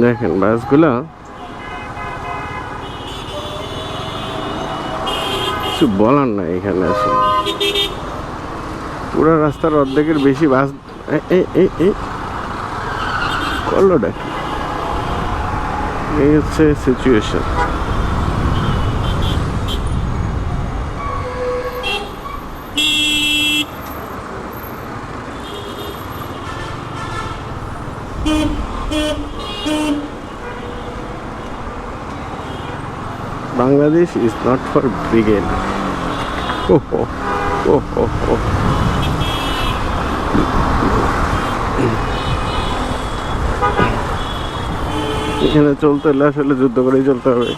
দেখেন বাসগুলো কিছু বলার না এখানে আসলে পুরো রাস্তার অর্ধেকের বেশি বাস এ- এ- এ- এ। করলোটা কি? এই হচ্ছে situation Bangladesh is not for brigade ও হো ও হো হো এখানে চলতে হলে আসলে যুদ্ধ করেই চলতে হবে।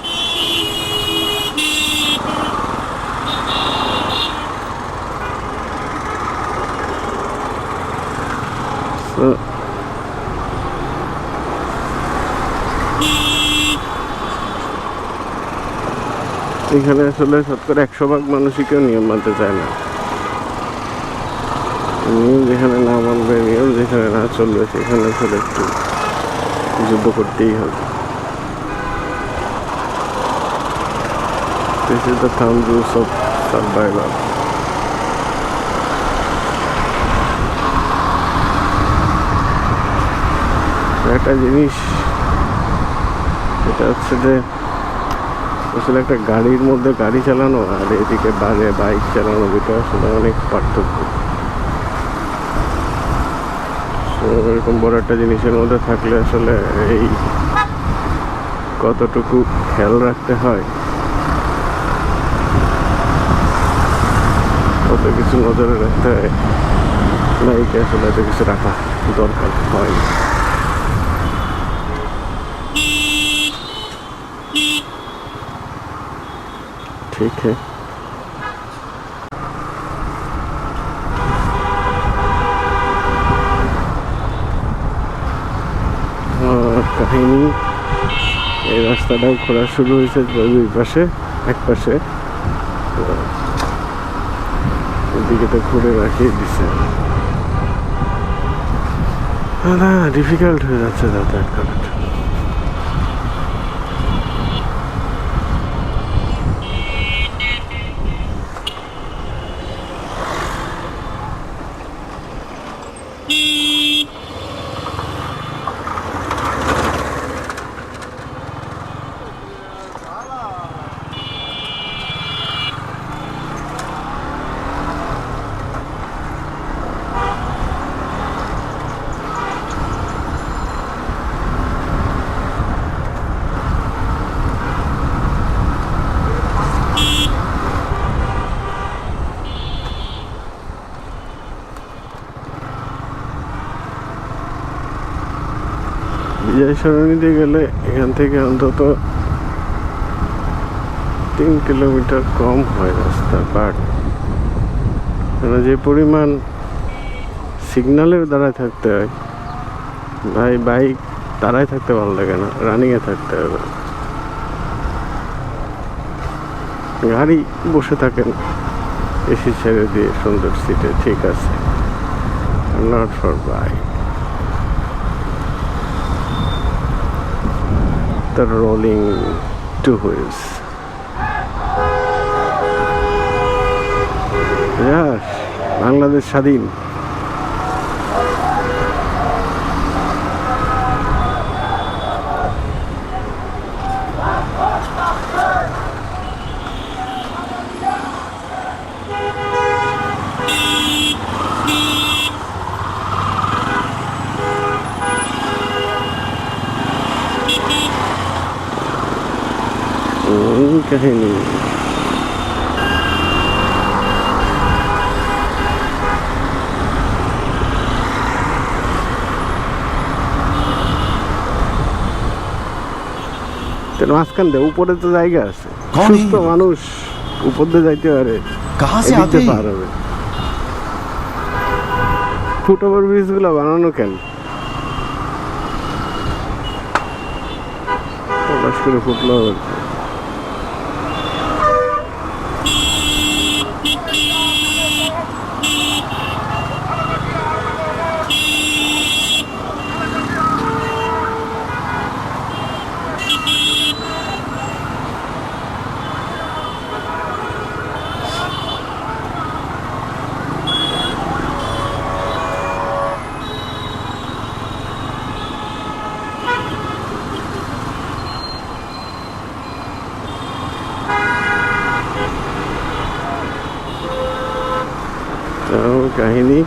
So, এখানে আসলে শতকরা একশো ভাগ মানুষই কেউ নিয়ম মানতে চায় না নিয়ম যেখানে না মানবে, নিয়ম যেখানে না চলবে, সেখানে আসলে একটু যুদ্ধ করতেই হবে This is the thumb rules of survival. একটা জিনিস, এটা হচ্ছে যে আসলে একটা গাড়ির মধ্যে গাড়ি চালানো আর এদিকে বাজে বাইক চালানো দুটো আসলে অনেক পার্থক্য। এরকম বড় একটা জিনিসের মধ্যে থাকলে আসলে এই কতটুকু খেয়াল রাখতে হয় কত কিছু নজরে রাখতে হয়, বাইকে আসলে এত কিছু রাখা দরকার হয় না ठीक है আর কাহিনী এই রাস্তাটাও খোলা শুরু হয়েছে দুই পাশে এক পাশে তো এদিকে তো ঘুরে রাখিয়ে দিছে না ডিফিকাল্ট হয়ে যাচ্ছে যাতায়াত করাটা বিজয় সরণিতে গেলে এখান থেকে অন্তত তিন কিলোমিটার কম হয় রাস্তা বাট মানে যে পরিমাণ সিগন্যালের দ্বারায় থাকতে হয়, ভাই বাইক দাঁড়ায় থাকতে ভালো লাগে না রানিংয়ে থাকতে হবে। গাড়ি বসে থাকেন এসি ছেড়ে দিয়ে সুন্দর সিটে ঠিক আছে। Not for bike the rolling two wheels. Yes, Bangladesh স্বাধীন কাহিনী। মাঝখান দিয়ে উপরে তো জায়গা আছে। সুস্থ মানুষ উপর দিয়ে যাইতে পারে দিতে পারবে। ফুটওভার ব্রিজগুলো বানানো কেন? প্রকাশ করে ফুটলো belakang ini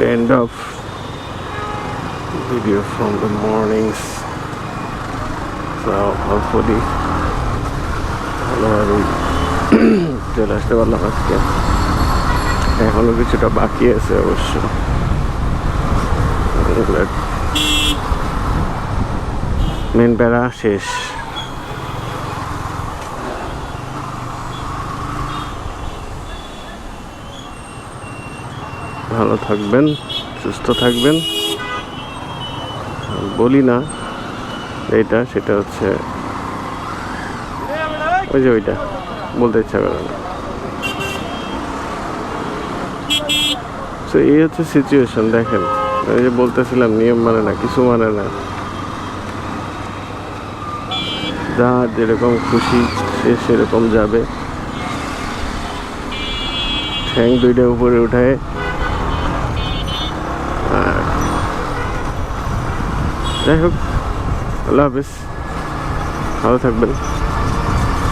end of video from the mornings. So, hopefully ভালোভাবেই চলে আসতে পারলাম আজকে। এখনও কিছুটা বাকি আছে অবশ্য। মেন প্যারা শেষ। ভালো থাকবেন, সুস্থ থাকবেন। বলি না, এইটা, সেটা হচ্ছে ওই যে ওইটা, বলতে ইচ্ছা করে না। তো এই হচ্ছে সিচুয়েশন দেখেন। ওই যে বলতেছিলাম, নিয়ম মানে না, কিছু মানে না। যা যেরকম খুশি, সে সেরকম যাবে। ঠ্যাং দুইটা উপরে উঠায় যাই হোক আল্লাহ হাফিজ। ভালো থাকবেন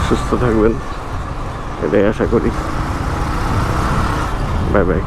সুস্থ থাকবেন এটাই আশা করি। Bye bye.